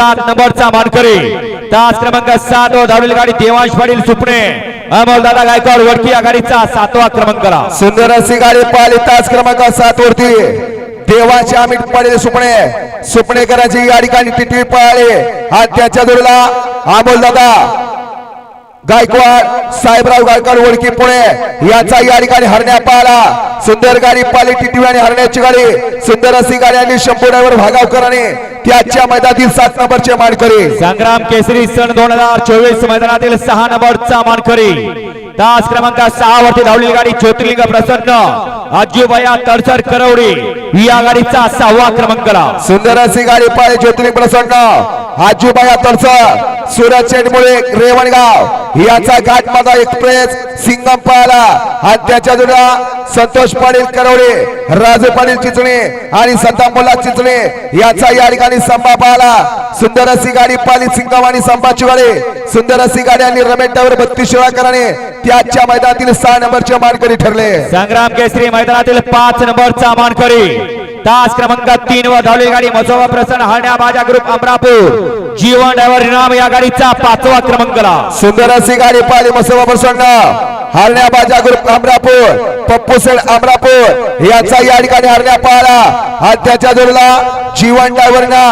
सात नंबरचा मानकरी. तास क्रमांक सात वर धावलेली गाडी देवांश पाटील सुपणे. अमोलदादा गायकवाड वडकी आघाडीचा सातवा क्रमांक सुंदर अशी गाडी पाहिली तास क्रमांक सात वरती. देवाचे अमित पाडले सुपणे. सुपणेकरांची गाडी काढली टिटवी पळाली. हा त्याच्या जोडीला. अमोल दादा गायकवाड साहेबराव गायकवाड ओळखी पुणे. याचा या ठिकाणी हरण्या पाहिला सुंदर गाडी पाली टिटवी आणि हरण्याची गाडी. सुंदर अशी गाडी आणि ड्रायव्हर भागावकरांनी. त्याच्या मैदानातील सात नंबरचे मानकरी. संग्राम केसरी सन दोन हजार चोवीस मैदानातील सहा नंबरचा मानकरी. तास क्रमांक सहा वरती धावलेली गाडी ज्योतिर्लिंग प्रसन्न. अज्जूबाया तडसर करवडी. या गाडीचा सहावा क्रमांकाला सुंदर अशी गाडी पाहिली ज्योतिर्लिंग प्रसन्न. आजूबाया तडस सुरत चेटमुळे रेवणगाव याचा घाटपाझा एक्सप्रेस सिंगम पाहिला आणि त्याच्या जोड्या संतोष पाटील करवडे राजू पाटील चिचणे आणि सद्दाम चिचणे याचा या ठिकाणी संभा पाहिला सुंदर अशी गाडी पाली सिंगम आणि संभाची गाडी सुंदर अशी गाडी आणि रमेश टावर बत्तीस शिवाकराने त्याच्या मैदानातील सहा नंबरचे मानकरी ठरले. संग्राम केसरी मैदानातील पाच नंबरचा मानकरी. तास क्रमांक तीन वर धावली गाडी मसोबा प्रसन्न हरण्या बाजा ग्रुप अमरापूर. जीवन ड्रायव्हर इनाम या गाडीचा पाचवा क्रमांकाला. सुंदर अशी गाडी पाहिली मसोबा प्रसन्न. हरण्या बाजा ग्रुप अमरापूर पप्पू सेड अमरापूर याचा या ठिकाणी हरण्या पाहिला. हा जोडला जीवन ड्रायव्हरना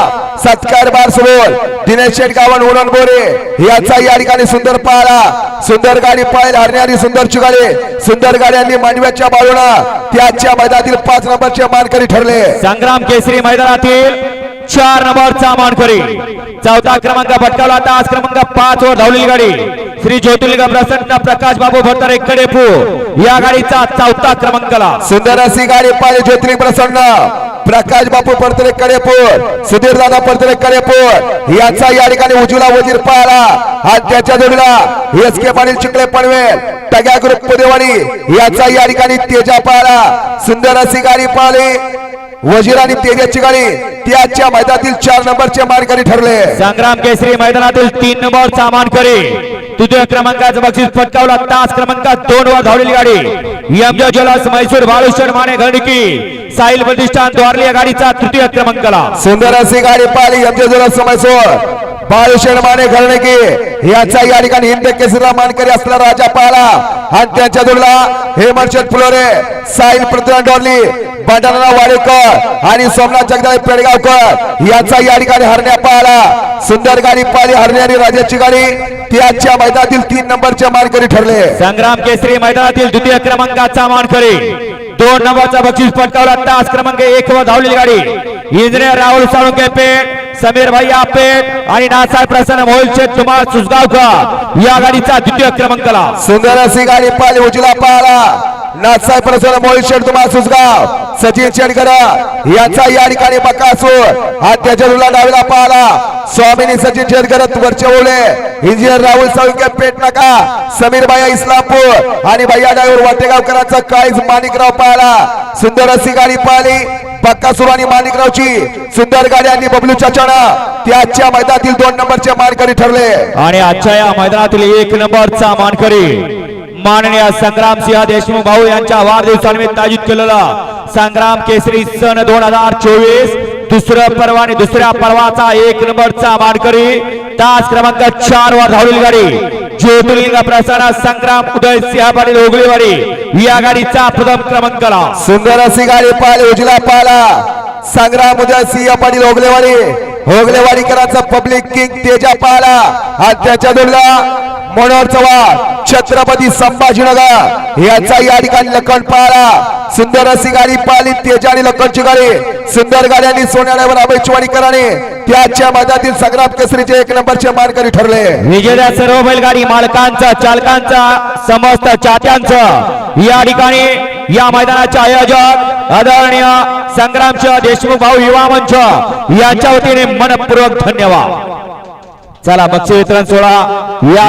सत्कार बार सोबत दिनेश शेटगावन उडण बोरे याचा या ठिकाणी सुंदर पाहिला. सुंदर गाडी पाहिल हरण्यारी सुंदर चुगाले सुंदर गाड्यांनी मांडव्याच्या बाजूला त्याच्या मैदानातील पाच नंबरचे मानकरी ठरले. संग्राम केसरी मैदानातील चार नंबरचा मानकरी चौथा क्रमांक पटकावला तास क्रमांक पाच वर धावलेली गाडी. श्री ज्योतिर्लिंग प्रसन्न प्रकाश बाबू भट्टारे कडेपू. या गाडीचा चौथा क्रमांकाला. सुंदर अशी गाडी पाहिजे ज्योतिर्लिंग प्रसन्न. प्रकाश बापू पडतरे कडेपूर. सुधीर दादा पडतरे कडेपूर. याचा या ठिकाणी उजूला वजीर पाहिला. हा त्याच्या जोडीला. S K Patil Chikhale Panvel. Tagya group Pudewadi. याचा या ठिकाणी तेजा पाहिला. सुंदर अशी गाडी पाहिली. वजीर आणि तेजाची गाडी त्याच्या मैदानातील चार नंबरचे मानकरी ठरले. संग्राम केसरी मैदानातील तीन नंबरचा मानकरी. तृतीय क्रमांकाचं बक्षीस पटकावला. तास क्रमांक दोन वर धावलेली गाडी. यमजा ज्वेलर्स म्हैसूर बाळुशर माने घडकी साहिल प्रतिष्ठान द्वारली या गाडीचा तृतीय क्रमांकाला. सुंदर अशी गाडी पाहिली एमजे जोरा समयसोर बाळूशेण माने की याचा या ठिकाणी हिंद केसरीला मानकरी असला राजा पाहला. आणि त्यांच्या जोडला हेमंत फुलोरे साईल पृथ्वीराज डोरली बंडारा वाडेकर आणि सोमनाथ जगदाळे पेडगावकर याचा या ठिकाणी हरण्या पाहला. सुंदर गाडी पाहिली हरण्यारी राजाची गाडी. त्याच्या मैदानातील तीन नंबरचे मानकरी ठरले. संग्राम केसरी मैदानातील द्वितीय क्रमांकाचा मानकरी. दोन नंबरचा बक्षीस पटकावला. तास क्रमांक एक व धावलेली गाडी. इंजिनियर राहुल साळुंके पेठ. समीर भैया पेठ आणि नासाळ प्रसन्न मोहिल तुम्हाला सुजगावकर या गाडीचा द्वितीय क्रमांकला सुंदर अशी गाडी पाहिली उजला पाहिला नाथसाहेब प्रसन्न मोहित शेठ तुम्हाला सुजगाव सचिन शेडकर याचा या ठिकाणी बकासूर. हा त्याच्या रुला डावीला पाहिला. स्वामीनी सचिन शेडकर वरचे ओले इंजिनियर राहुल साळुंके पेट नका. समीर भाया इस्लामपूर आणि भैया डायव्हर वाटेगावकरांचा काळीज माणिकराव पाहिला. सुंदर अशी गाडी पाहिली. बक्कासूर आणि माणिकरावची सुंदर गाडी आणि बबलू चाचाना ते आजच्या मैदानातील दोन नंबरचे मानकरी ठरले. आणि आजच्या या मैदानातील एक नंबरचा मानकरी माननीय संग्राम सिंह देशमुख भाऊ यांच्या वाढदिवसानिमित्त आयोजित केलेला संग्राम केसरी सन दोन हजार चोवीस. दुसरं पर्व आणि दुसऱ्या पर्वाचा एक नंबरचा मानकरी तास क्रमांक चार वर धावलेली गाडी. ज्योतिर्लिंग प्रसारण संग्राम उदय सिंह पाटील ओगळीवाडी या गाडीचा प्रथम क्रमांकाला सुंदर अशी गाडी पाल उजला पाला संग्राम उदय सिंह पाटील ओगलेवाडी ओगलेवाडीकरांचा पब्लिक किंग तेजा पाला हा त्याच्या जोडला मनोहर चव्हाण छत्रपती संभाजीनगर याचा या ठिकाणी लखन पाहिला सुंदर अशी गाडी पाहिली तेजा आणि लखनची गाडी. सुंदर गाड्यांनी सोन्यावर अभयचवाडीकरांनी त्याच्या मधातील संग्राम केसरीचे एक नंबरचे मानकरी ठरले. विजेत्या सर्व बैलगाडी मालकांचा चालकांचा समस्त चात्यांचं या ठिकाणी या मैदानाचे आयोजक आदरणीय संग्रामच देशमुख भाऊ युवा मंच यांच्या वतीने मनपूर्वक धन्यवाद. चला बक्षीस वितरण सोहळा या